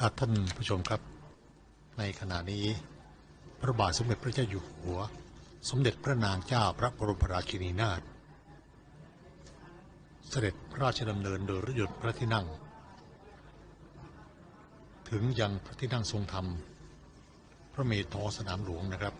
ท่านผู้ชมครับ ในขณะนี้ พระบาทสมเด็จพระเจ้าอยู่หัว สมเด็จพระนางเจ้าพระบรมราชินีนาถเสด็จพระราชดำเนินโดยรถยนต์พระที่นั่ง ถึงยังพระที่นั่งทรงธรรม พระเมรุท้อสนามหลวงนะครับ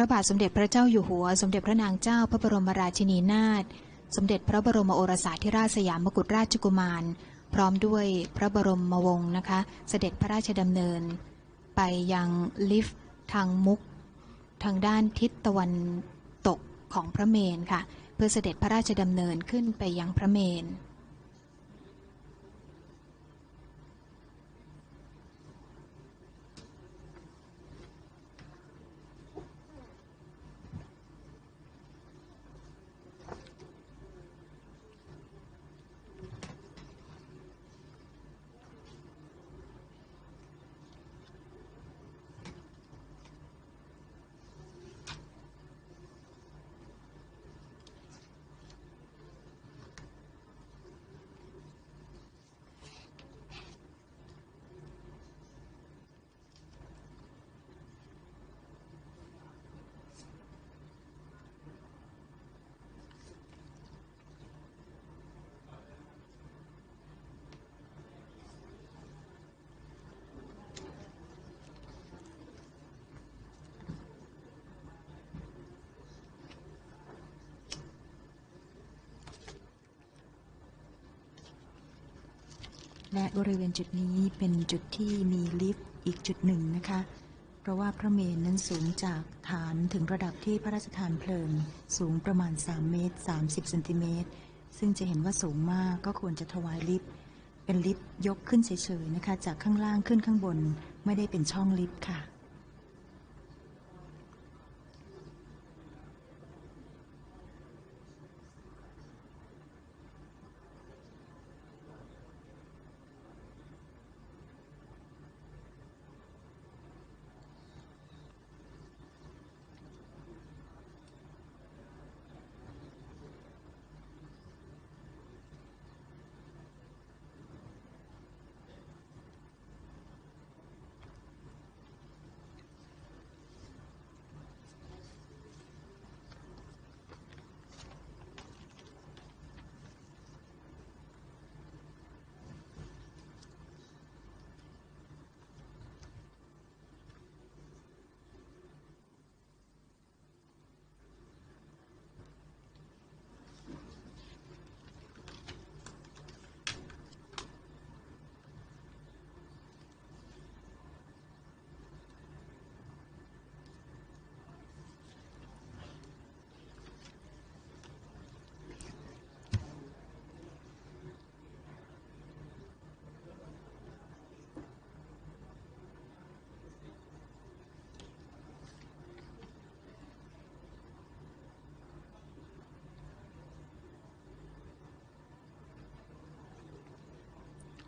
ระบาทสมเด็จพระเจ้าอยู่หัว สมเด็จพระนางเจ้าพระบรมราชินีนาถ สมเด็จพระบรมโอรสาธิราชสยามกุฎราชกุมาร พร้อมด้วยพระบรมวงศ์นะคะ เสด็จพระราชดำเนิน ไปยังลิฟต์ทางมุก ทางด้านทิศตะวันตกของพระเมนค่ะ เพื่อเสด็จพระราชดำเนินขึ้นไปยังพระเมน และบริเวณจุดนี้เป็นจุดที่มีลิฟต์อีกจุดหนึ่งนะคะ เพราะว่าพระเมรุนั้นสูงจากฐานถึงระดับที่พระราชทานเพลิง สูงประมาณ 3 เมตร 30 เซนติเมตร ซึ่งจะเห็นว่าสูงมากก็ควรจะถวายลิฟต์ เป็นลิฟต์ยกขึ้นเฉยๆนะคะ จากข้างล่างขึ้นข้างบนไม่ได้เป็นช่องลิฟต์ค่ะ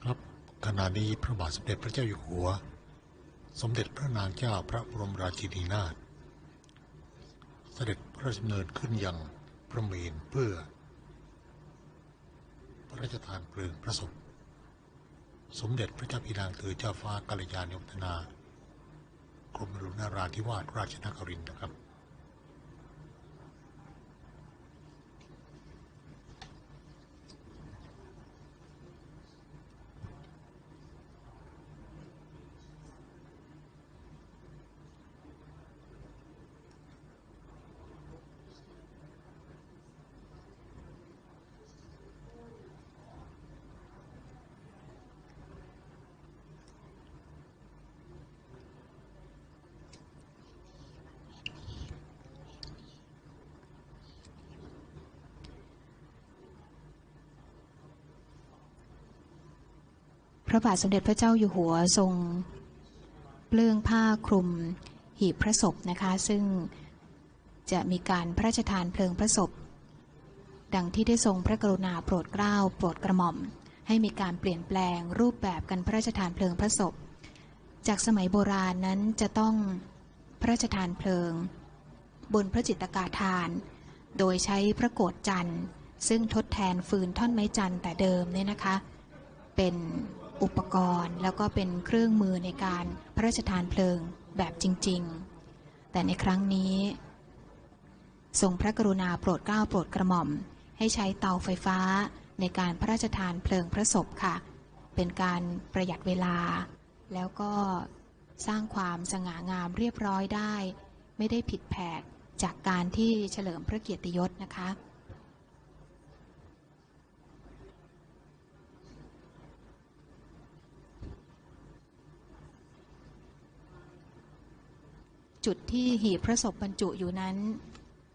ครับ ขณะนี้พระบาทสมเด็จพระเจ้าอยู่หัว สมเด็จพระนางเจ้าพระบรมราชินีนาถเสด็จพระราชดำเนินขึ้นยังพระเมรุเพื่อ พระราชทานเพลิงพระศพสมเด็จพระเจ้าพี่นางเธอเจ้าฟ้ากัลยาณิวัฒนากรมหลวงนาราธิวาสราชนครินทร์นะครับ ระบาทสมเด็จพระเจ้าอยู่หัวทรงเปลื้องผ้าคลุมหีบพระศพนะคะ ซึ่งจะมีการพระราชทานเพลิงพระศพ ดังที่ได้ทรงพระกรุณาโปรดเกล้าโปรดกระหม่อม ให้มีการเปลี่ยนแปลงรูปแบบการพระราชทานเพลิงพระศพ จากสมัยโบราณนั้นจะต้องพระราชทานเพลิง บนพระจิตกาทาน โดยใช้พระโกฏจันทร์ ซึ่งทดแทนฟืนท่อนไม้จันทร์แต่เดิมเนี่ยนะคะ เป็น อุปกรณ์ แล้วก็เป็นเครื่องมือในการพระราชทานเพลิงแบบจริง ๆ แต่ในครั้งนี้ทรงพระกรุณาโปรดเกล้าโปรดกระหม่อม ให้ใช้เตาไฟฟ้าในการพระราชทานเพลิงพระศพค่ะ เป็นการประหยัดเวลา แล้วก็สร้างความสง่างามเรียบร้อยได้ ไม่ได้ผิดแผกจากการที่เฉลิมพระเกียรติยศนะคะ จุดที่หีบพระศพบรรจุอยู่นั้น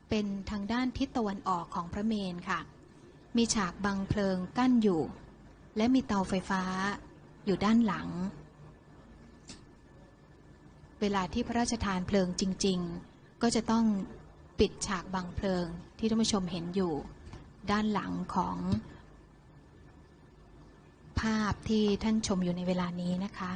เป็นทางด้านทิศตะวันออกของพระเมนค่ะ มีฉากบังเพลิงกั้นอยู่ และมีเตาไฟฟ้าอยู่ด้านหลัง เวลาที่พระราชทานเพลิงจริง ๆ ก็จะต้องปิดฉากบังเพลิงที่ท่านผู้ชมเห็นอยู่ ด้านหลังของ ภาพที่ท่านชมอยู่ในเวลานี้นะคะ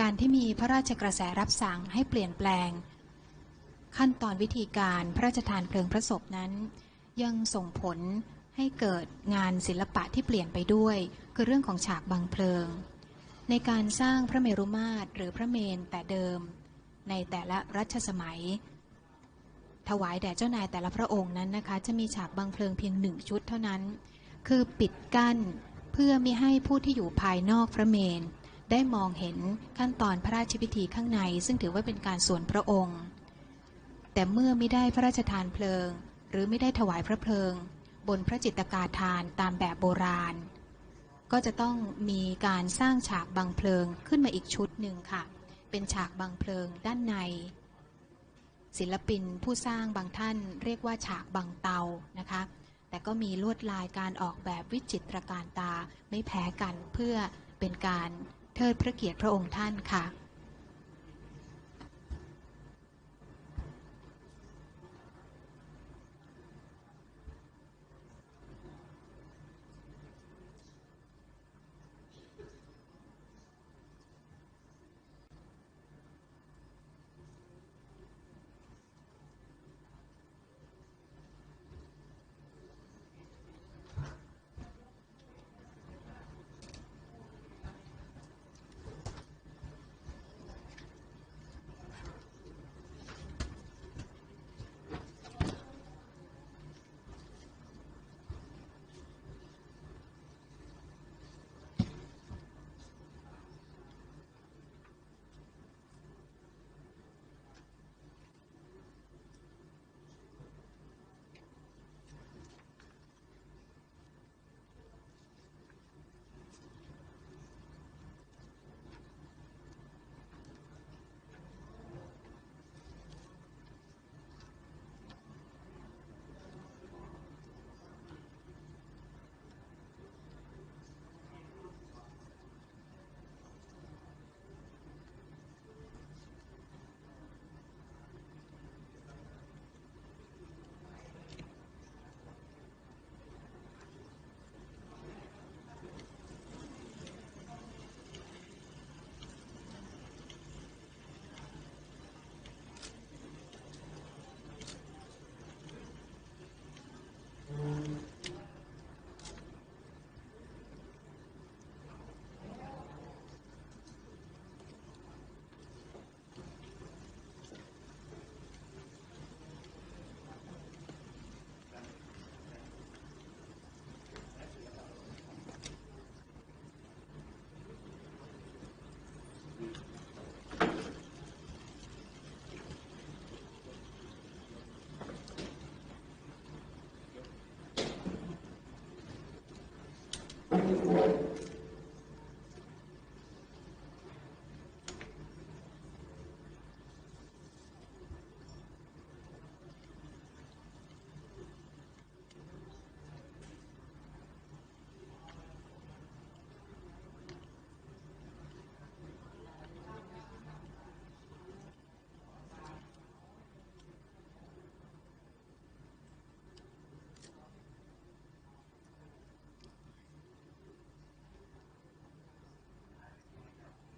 การที่มีพระราชกระแสรับสั่งให้เปลี่ยนแปลง ขั้นตอนวิธีการพระราชทานเพลิงพระศพนั้น ยังส่งผลให้เกิดงานศิลปะที่เปลี่ยนไปด้วย คือเรื่องของฉากบังเพลิง ในการสร้างพระเมรุมาตรหรือพระเมนแต่เดิม ในแต่ละรัชสมัย ถวายแด่เจ้านายแต่ละพระองค์นั้นนะคะ จะมีฉากบังเพลิงเพียงหนึ่งชุดเท่านั้น คือปิดกั้นเพื่อไม่ให้ผู้ที่อยู่ภายนอกพระเมน ได้มองเห็นขั้นตอนพระราชพิธีข้างใน ซึ่งถือว่าเป็นการส่วนพระองค์ แต่เมื่อไม่ได้พระราชทานเพลิง หรือไม่ได้ถวายพระเพลิง บนพระจิตกาทานตามแบบโบราณ ก็จะต้องมีการสร้างฉากบังเพลิงขึ้นมาอีกชุดหนึ่งค่ะ เป็นฉากบังเพลิงด้านใน ศิลปินผู้สร้างบางท่านเรียกว่าฉากบังเตานะคะแต่ก็มีลวดลายการออกแบบวิจิตรการตาไม่แพ้กันเพื่อเป็นการ เทิดพระเกียรติพระองค์ท่านค่ะ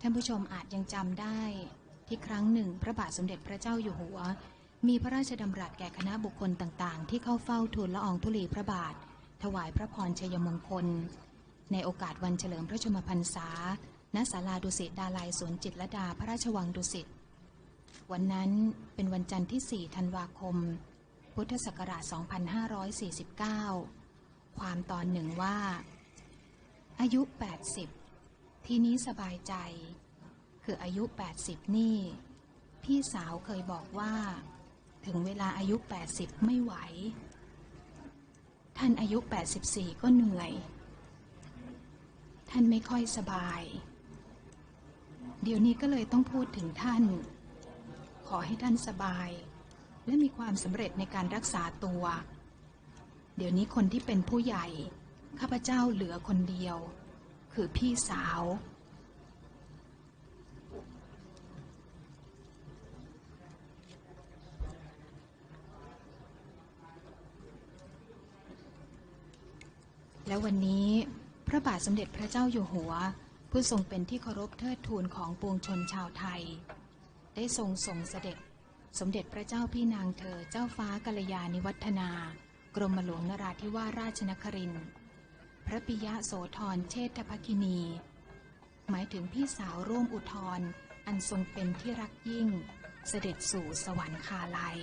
านผู้ชมอาจยังจำได้ที่ครั้งหนึ่งพระบาทสมเด็จพระเจ้าอยู่หัว มีพระราชดำรัสแก่คณะบุคคลต่างๆ ที่เข้าเฝ้าทูลละอองธุลีพระบาท ถวายพระพรชัยมงคล ในโอกาสวันเฉลิมพระชมพรรษา ณ ศาลาดุสิตดาลัยสวนจิตรดาพระราชวังดุสิต วันนั้นเป็นวันจันทร์ที่ 4 ธันวาคม พุทธศักราช 2549 ความตอนหนึ่งว่า อายุ 80 ทีนี้สบายใจ คืออายุ 80 นี่ พี่สาวเคยบอกว่า ถึงเวลาอายุ 80 ไม่ไหว ท่านอายุ 84 ก็เหนื่อย ท่านไม่ค่อยสบาย เดี๋ยวนี้ก็เลยต้องพูดถึงท่าน ขอให้ท่านสบาย และมีความสำเร็จในการรักษาตัว เดี๋ยวนี้คนที่เป็นผู้ใหญ่ ข้าพเจ้าเหลือคนเดียว คือพี่สาว และวันนี้พระบาทสมเด็จพระเจ้าอยู่หัว ผู้ทรงเป็นที่เคารพเทิดทูนของปวงชนชาวไทย ได้ทรงส่งเสด็จ สมเด็จพระเจ้าพี่นางเธอเจ้าฟ้ากัลยาณิวัฒนา กรมหลวงนราธิวาสราชนครินทร์พระปิยะโสธรเชษฐภคินี หมายถึงพี่สาวร่วมอุทธรอันทรงเป็นที่รักยิ่ง เสด็จสู่สวรรคาลัย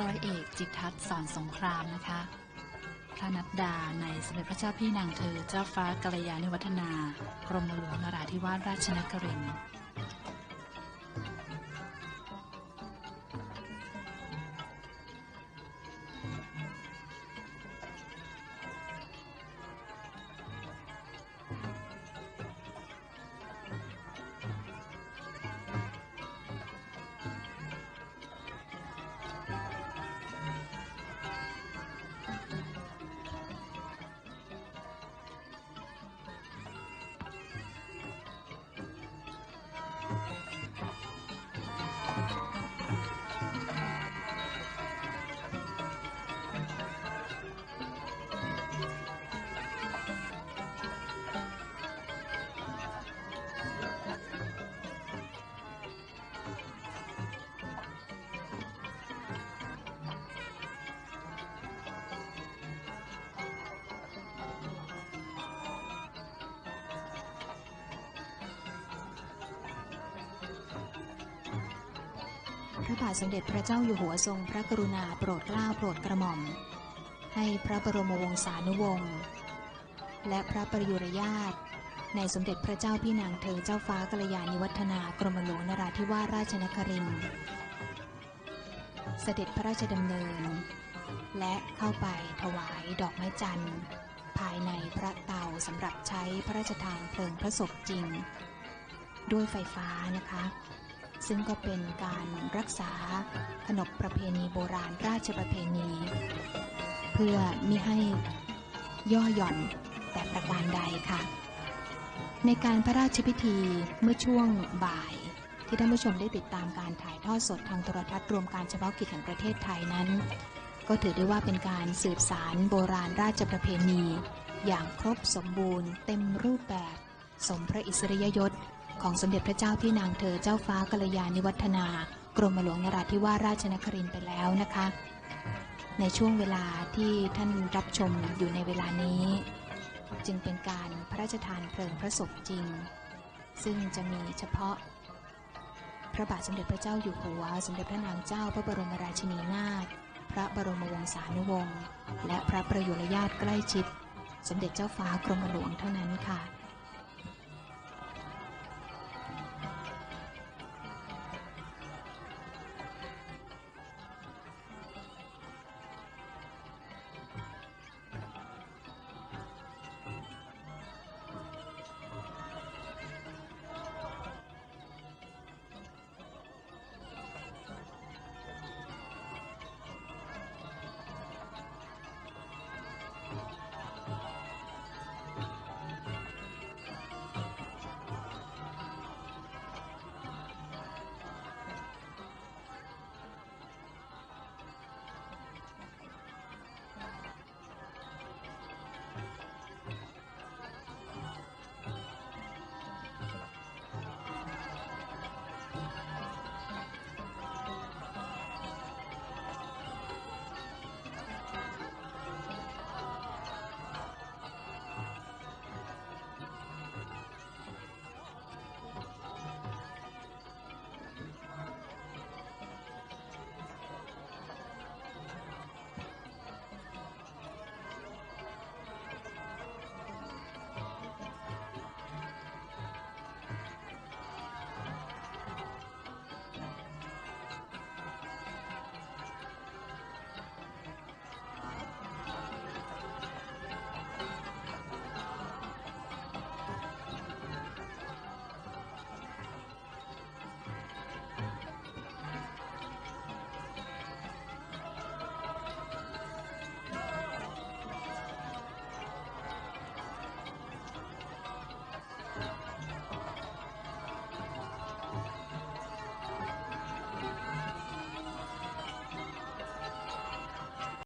ร้อยเอกจิตทัศน์สอนสงครามนะคะ พระนัดดาในสมเด็จพระเจ้าพี่นางเธอเจ้าฟ้ากัลยาณิวัฒนากรมหลวงนราธิวาสราชนครินทร์ พระบาทสมเด็จพระเจ้าอยู่หัวทรงพระกรุณาโปรดเกล้าโปรดกระหม่อม ให้พระบรมวงศานุวงศ์และพระประยุรญาตในสมเด็จพระเจ้าพี่นางเธอเจ้าฟ้ากัลยาณิวัฒนากรมหลวงนราธิวาสราชนครินทร์เสด็จพระราชดำเนิน และเข้าไปถวายดอกไม้จันทร์ ภายในพระเตาสำหรับใช้พระราชทานเพลิงพระศพจริง ด้วยไฟฟ้านะคะ ซึ่งก็เป็นการรักษาขนบประเพณีโบราณราชประเพณี เพื่อมิให้ย่อหย่อนแต่ประการใดค่ะ ในการพระราชพิธีเมื่อช่วงบ่าย ที่ท่านผู้ชมได้ติดตามการถ่ายทอดสดทางโทรทัศน์รวมการเฉพาะกิจแห่งประเทศไทยนั้น ก็ถือได้ว่าเป็นการสืบสารโบราณราชประเพณี อย่างครบสมบูรณ์ เต็มรูปแบบ สมพระอิสริยยศ ของสมเด็จพระเจ้าพี่นางเธอเจ้าฟ้ากัลยาณิวัฒนา กรมหลวงนราธิวาสราชนครินทร์ไปแล้วนะคะ ในช่วงเวลาที่ท่านรับชมอยู่ในเวลานี้ จึงเป็นการพระราชทานเพลิงพระศพจริง ซึ่งจะมีเฉพาะ พระบาทสมเด็จพระเจ้าอยู่หัว สมเด็จพระนางเจ้าพระบรมราชินีนาถพระบรมวงศานุวงศ์และพระประยุรญาติใกล้ชิด สมเด็จเจ้าฟ้ากรมหลวงเท่านั้นค่ะ